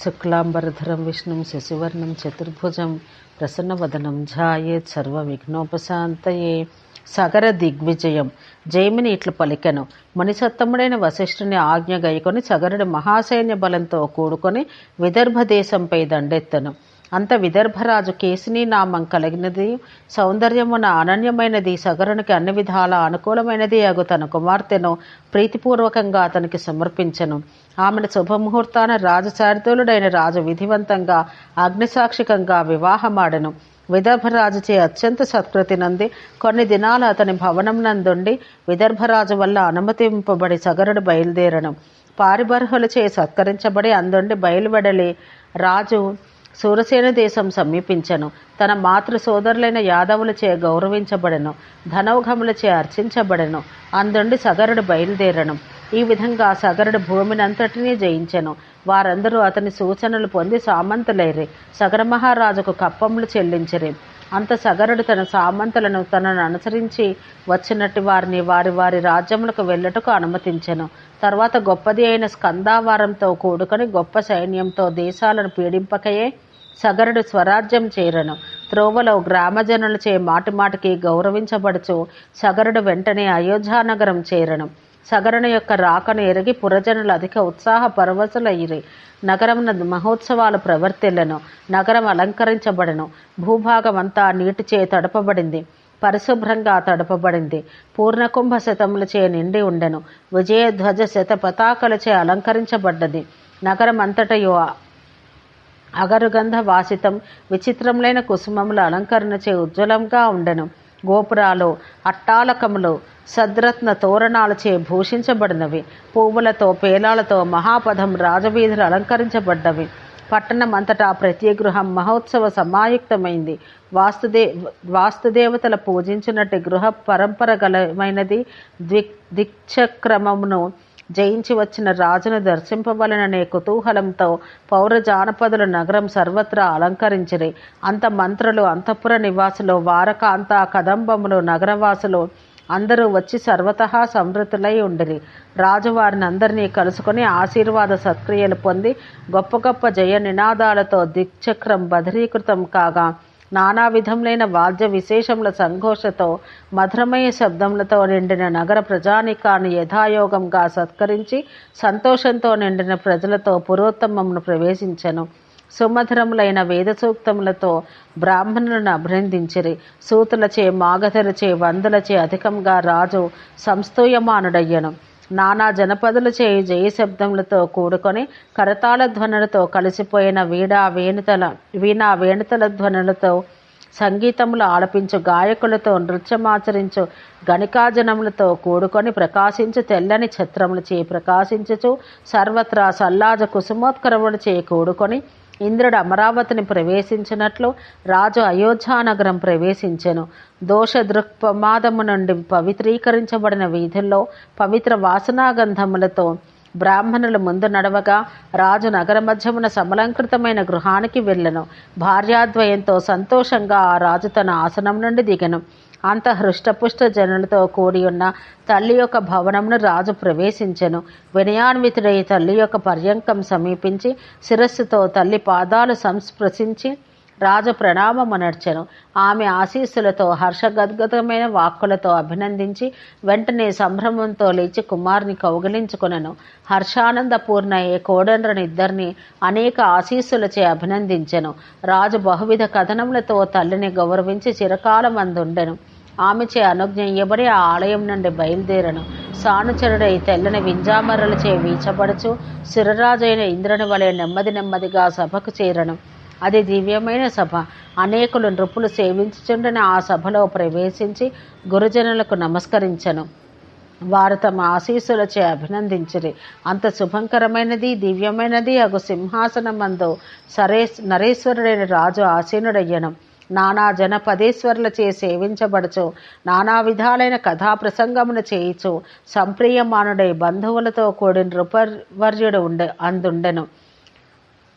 శుక్లాంబరధరం విష్ణుం శశివర్ణం చతుర్భుజం ప్రసన్నవదనం ఝాయేత్ సర్వ విఘ్నోపశాంతయే సగర దిగ్విజయం. జైమిని ఇట్లు పలికెను. మణిసత్తముడైన వశిష్ఠుని ఆజ్ఞ గైకొని సగరుడు మహాసైన్య బలంతో కూడుకొని విదర్భ దేశంపై దండెత్తను. అంత విదర్భరాజు కేసిని నామం కలిగినది. సౌందర్యమున అనన్యమైనది సగరునికి అన్ని విధాల అనుకూలమైనది అగు తన కుమార్తెను ప్రీతిపూర్వకంగా అతనికి సమర్పించను. ఆమెను శుభముహూర్తాన రాజచారితులుడైన రాజు విధివంతంగా అగ్నిసాక్షికంగా వివాహమాడను. విదర్భరాజుచే అత్యంత సత్కృతి నంది. కొన్ని దినాలు అతని భవనం నందుండి విదర్భరాజు వల్ల అనుమతింపబడి సగరుడు బయలుదేరను. పారిబర్హులచే సత్కరించబడి అందుండి బయలువెడలి రాజు సూరసేన దేశం సమీపించను. తన మాతృ సోదరులైన యాదవులచే గౌరవించబడను. ధనౌఘములచే అర్చించబడను. అందుండి సగరుడు బయలుదేరను. ఈ విధంగా సగరుడు భూమినంతటినీ జయించెను. వారందరూ అతని సూచనలు పొంది సామంతులైరి. సగర మహారాజుకు కప్పములు చెల్లించిరి. అంత సగరుడు తన సామంతులను తనను అనుసరించి వచ్చినట్టు వారిని వారి వారి రాజ్యములకు వెళ్ళటకు అనుమతించెను. తర్వాత గొప్పది అయిన స్కందావారంతో కూడుకొని గొప్ప సైన్యంతో దేశాలను పీడింపకయే సగరుడు స్వరాజ్యం చేరను. త్రోవలో గ్రామజనులచే మాటిమాటికి గౌరవించబడుచు సగరుడు వెంటనే అయోధ్యానగరం చేరను. సగరుని యొక్క రాకను ఎరిగి పురజనులు అధిక ఉత్సాహ పరవశులయ్యి నగరమున మహోత్సవాలు ప్రవర్తిల్లను. నగరం అలంకరించబడను. భూభాగం అంతా నీటిచే తడపబడింది. పరిశుభ్రంగా తడపబడింది. పూర్ణకుంభ శతములచే నిండి ఉండెను. విజయధ్వజ శత పతాకలచే అలంకరించబడ్డది. నగరం అంతటయు అగరుగంధ వాసితం విచిత్రములైన కుసుమముల అలంకరణచే ఉజ్వలంగా ఉండెను. గోపురాలు అట్టాలకములు సద్రత్న తోరణాలచే భూషించబడినవి. పువ్వులతో పేలాలతో మహాపదం రాజవీధులు అలంకరించబడ్డవి. పట్టణం అంతటా ప్రతి గృహం మహోత్సవ సమాయుక్తమైంది. వాస్తుదే వాస్తుదేవతల పూజించినట్టు గృహ పరంపర గలమైనది ద్విక్ దిక్షక్రమమును జయించి వచ్చిన రాజును దర్శింపవలననే కుతూహలంతో పౌర జానపదుల నగరం సర్వత్రా అలంకరించిరి. అంత మంత్రులు అంతఃపుర నివాసులు వారకాంత కదంబములు నగరవాసులు అందరూ వచ్చి సర్వతహా సమృద్ధులై ఉండిరి. రాజు వారిని అందరినీ కలుసుకొని ఆశీర్వాద సత్క్రియలు పొంది గొప్ప గొప్ప జయ నినాదాలతో దిక్చక్రం బదిరీకృతం కాగా నానా విధములైన వాద్య విశేషముల సంఘోషతో మధురమయ శబ్దములతో నిండిన నగర ప్రజానికాన్ని యథాయోగంగా సత్కరించి సంతోషంతో నిండిన ప్రజలతో పురోత్తమమును ప్రవేశించెను. సుమధురములైన వేద సూక్తములతో బ్రాహ్మణులను అభినందించిరి. సూతులచే మాగధరచే వందలచే అధికంగా రాజు సంస్తూయమానుడయ్యను. నానా జనపదులచే జయశబ్దములతో కూడుకొని కరతాళ ధ్వనులతో కలిసిపోయిన వీడా వేణుతల వీణా వేణుతల ధ్వనులతో సంగీతములు ఆలపించు గాయకులతో నృత్యమాచరించు గణికాజనములతో కూడుకొని ప్రకాశించు తెల్లని ఛత్రములచే ప్రకాశించుచు సర్వత్రా సల్లాజ కుసుమోత్కరములచే కూడుకొని ఇంద్రుడు అమరావతిని ప్రవేశించినట్లు రాజు అయోధ్యానగరం ప్రవేశించెను. దోష దృక్ప్రమాదము నుండి పవిత్రీకరించబడిన వీధుల్లో పవిత్ర వాసనాగంధములతో బ్రాహ్మణుల ముందు నడవగా రాజు నగర మధ్యమున సమలంకృతమైన గృహానికి వెళ్ళను. భార్యాద్వయంతో సంతోషంగా ఆ రాజు తన ఆసనం నుండి దిగను. అంత హృష్టపుష్ట జనులతో కూడి ఉన్న తల్లి యొక్క భవనంను రాజు ప్రవేశించెను. వినయాన్వితుడై తల్లి యొక్క పర్యంకం సమీపించి శిరస్సుతో తల్లి పాదాలు సంస్పృశించి రాజు ప్రణామమునర్చెను ఆమె ఆశీస్సులతో హర్షగద్గతమైన వాక్కులతో అభినందించి వెంటనే సంభ్రమంతో లేచి కుమార్ని కౌగిలించుకునను. హర్షానందపూర్ణ ఏ కోడండ్రని ఇద్దరిని అనేక ఆశీస్సులచే అభినందించెను. రాజు బహువిధ కథనములతో తల్లిని గౌరవించి చిరకాలం అందుండెను ఆమెచే అనుజ్ఞ ఇవ్వబడి ఆ ఆలయం నుండి బయలుదేరను. సానుచరుడై తెల్లని వింజామరలచే వీచబడుచు శిరరాజైన ఇంద్రుని వలె నెమ్మది నెమ్మదిగా సభకు చేరను. అది దివ్యమైన సభ. అనేకులు నృపులు సేవించుచుండని ఆ సభలో ప్రవేశించి గురుజనులకు నమస్కరించను. వారు తమ ఆశీస్సులచే అభినందించిరి. అంత శుభంకరమైనది దివ్యమైనది అగు సింహాసనమందు సరే నరేశ్వరుడైన రాజు ఆసీనుడయ్యను. నానా జనపదేశ్వరులచే సేవించబడచు నానా విధాలైన కథా ప్రసంగమును చేయిచు సంప్రియమానుడై బంధువులతో కూడిన నృపవర్యుడు ఉండే అందుండెను.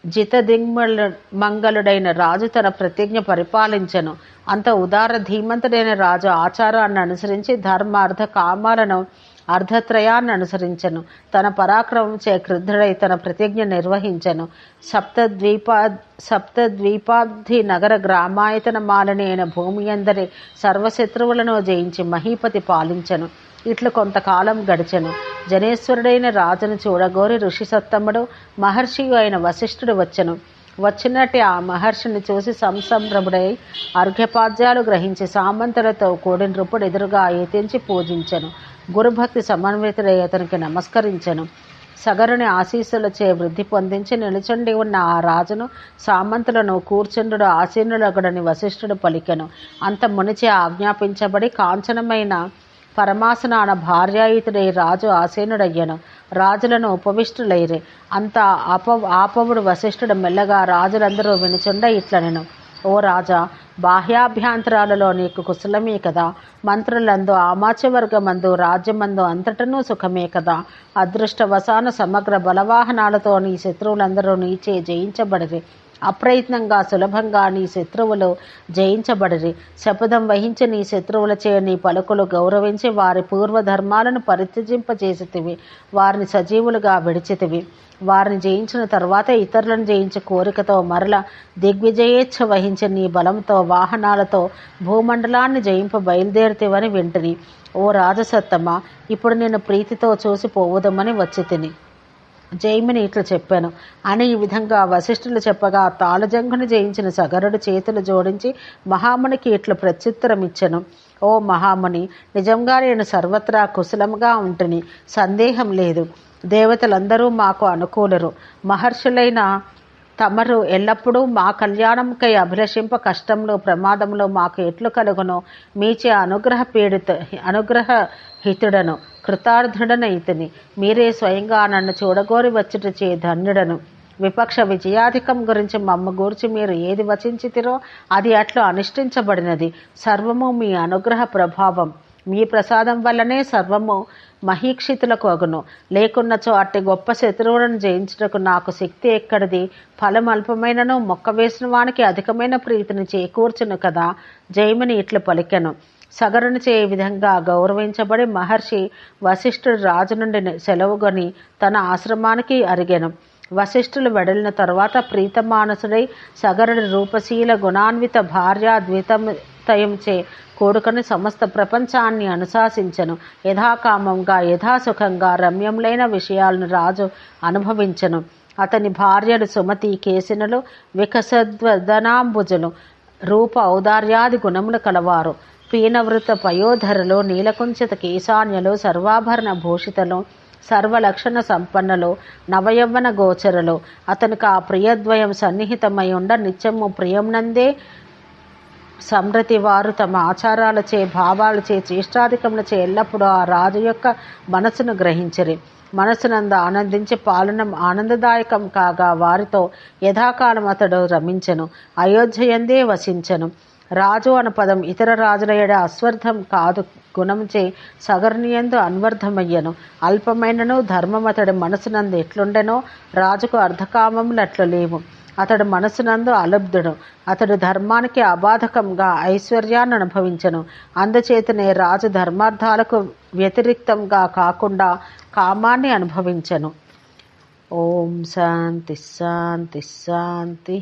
జితదింగ్మలు మంగళుడైన రాజు తన ప్రతిజ్ఞ పరిపాలించను. అంత ఉదార ధీమంతుడైన రాజు ఆచారాన్ని అనుసరించి ధర్మార్థ కామాలను అర్ధత్రయాన్ని అనుసరించను. తన పరాక్రమం చే క్రుద్ధుడై తన ప్రతిజ్ఞ నిర్వహించను. సప్తద్వీపా సప్తద్వీపాబ్ధి నగర గ్రామాయతన మాలని అయిన భూమి అందరి సర్వశత్రువులను జయించి మహీపతి పాలించను. ఇట్లు కొంతకాలం గడిచెను. జనేశ్వరుడైన రాజును చూడగోరి ఋషి సత్తముడు మహర్షి అయిన వశిష్ఠుడు వచ్చెను. వచ్చినట్టు ఆ మహర్షిని చూసి సంసంభ్రముడై అర్ఘ్యపాద్యాలు గ్రహించి సామంతులతో కూడిన రూపుడు ఎదురుగా ఎతించి పూజించెను. గురుభక్తి సమన్వితుడై అతనికి నమస్కరించెను. సగరుని ఆశీస్సులచే వృద్ధి పొందించి నిలుచుండి ఉన్న ఆ రాజును సామంతులను కూర్చుండు ఆసీనులగుడని వశిష్ఠుడు పలికెను. అంత మునిచే ఆజ్ఞాపించబడి కాంచనమైన పరమాసనాన భార్యాయుతుడై రాజు ఆసీనుడయ్యను. రాజులను ఉపవిష్టులైరే. అంత ఆప ఆపవుడు వశిష్ఠుడు మెల్లగా రాజులందరూ వినుచుండ ఇట్లనెను. ఓ రాజా బాహ్యాభ్యంతరాలలో నీకు కుశలమే కదా. మంత్రులందు ఆమాచ్యవర్గమందు రాజ్యమందు అంతటనూ సుఖమే కదా. అదృష్టవశాన సమగ్ర బలవాహనాలతో నీ శత్రువులందరూ నీచే జయించబడిరి. అప్రయత్నంగా సులభంగా నీ శత్రువులు జయించబడరి. శపథం వహించి నీ శత్రువులచే నీ పలుకులు గౌరవించి వారి పూర్వధర్మాలను పరిత్యజింపజేసితివి. వారిని సజీవులుగా విడిచితివి. వారిని జయించిన తర్వాత ఇతరులను జయించే కోరికతో మరల దిగ్విజయేచ్ఛ వహించి నీ బలంతో వాహనాలతో భూమండలాన్ని జయింప బయలుదేరితివని వింటిని ఓ రాజసత్తమ్మ ఇప్పుడు నేను ప్రీతితో చూసి పోవుదమని వచ్చి తిని జైమిని ఇట్లా చెప్పాను. అని ఈ విధంగా వశిష్ఠులు చెప్పగా తాళజంగుని జయించిన సగరుడు చేతులు జోడించి మహామునికి ఇట్లా ప్రత్యుత్తరం ఇచ్చను ఓ మహాముని నిజంగా నేను సర్వత్రా కుశలంగా ఉంటుని సందేహం లేదు. దేవతలందరూ మాకు అనుకూలరు. మహర్షులైన తమరు ఎల్లప్పుడూ మా కళ్యాణంకై అభిలషింప కష్టంలో ప్రమాదంలో మాకు ఎట్లు కలుగునో మీచే అనుగ్రహ పీడిత అనుగ్రహ హితుడను. కృతార్థుడనైతిని. మీరే స్వయంగా నన్ను చూడగోరి వచ్చుట చే ధన్యుడను. విపక్ష విజయాధికం గురించి మమ్మ గూర్చి మీరు ఏది వచించితిరో అది అట్లు అనుష్ఠించబడినది. సర్వము మీ అనుగ్రహ ప్రభావం. మీ ప్రసాదం వల్లనే సర్వము మహీక్షితులకు అగును. లేకున్నచో అట్టి గొప్ప శత్రువులను జయించుటకు నాకు శక్తి ఎక్కడిది? ఫలం అల్పమైనను మొక్క వేసిన వానికి అధికమైన ప్రీతిని చేకూర్చును కదా. జైమిని ఇట్లు పలికెను. సగరుని చే విధంగా గౌరవించబడి మహర్షి వశిష్ఠుడు రాజు నుండి సెలవుగొని తన ఆశ్రమానికి అరిగెను. వశిష్ఠులు వెడలిన తర్వాత ప్రీతమానసుడై సగరుడి రూపశీల గుణాన్విత భార్య ద్వితమతయంచే సమస్త ప్రపంచాన్ని అనుశాసించను. యథాకామంగా యథాసుఖంగా రమ్యములైన విషయాలను రాజు అనుభవించను. అతని భార్యలు సుమతి కేసినలు వికసద్వదనాంబుజులు రూప ఔదార్యాది గుణములు కలవారు. పీనవృత పయోధరలో నీలకుంచిత కేశాన్యలు సర్వాభరణ భూషితలు సర్వలక్షణ సంపన్నలు నవయవ్వన గోచరులు. అతనికి ఆ ప్రియద్వయం సన్నిహితమై ఉండ నిత్యము ప్రియంనందే సమృతి వారు తమ ఆచారాలచే భావాలచే చేష్టాధికములచే ఎల్లప్పుడూ ఆ రాజు యొక్క మనసును గ్రహించరి. మనసునందు ఆనందించి పాలనం ఆనందదాయకం కాగా వారితో యథాకాలం అతడు రమించెను. అయోధ్యయందే వసించెను. రాజు అన్న పదం ఇతర రాజుల ఎడ అస్వర్థం కాదు. గుణంచే సగర్ణియందు అన్వర్థమయ్యను అల్పమైనను ధర్మం అతడి మనసునందు ఎట్లుండెనో రాజుకు అర్ధకామములు అట్లు లేవు అతడు మనసునందు అలబ్ధుడు అతడు ధర్మానికి అబాధకంగా ఐశ్వర్యాన్ని అనుభవించను అందుచేతనే రాజు ధర్మార్థాలకు వ్యతిరిక్తంగా కాకుండా కామాన్ని అనుభవించను. ఓం శాంతి శాంతి శాంతి.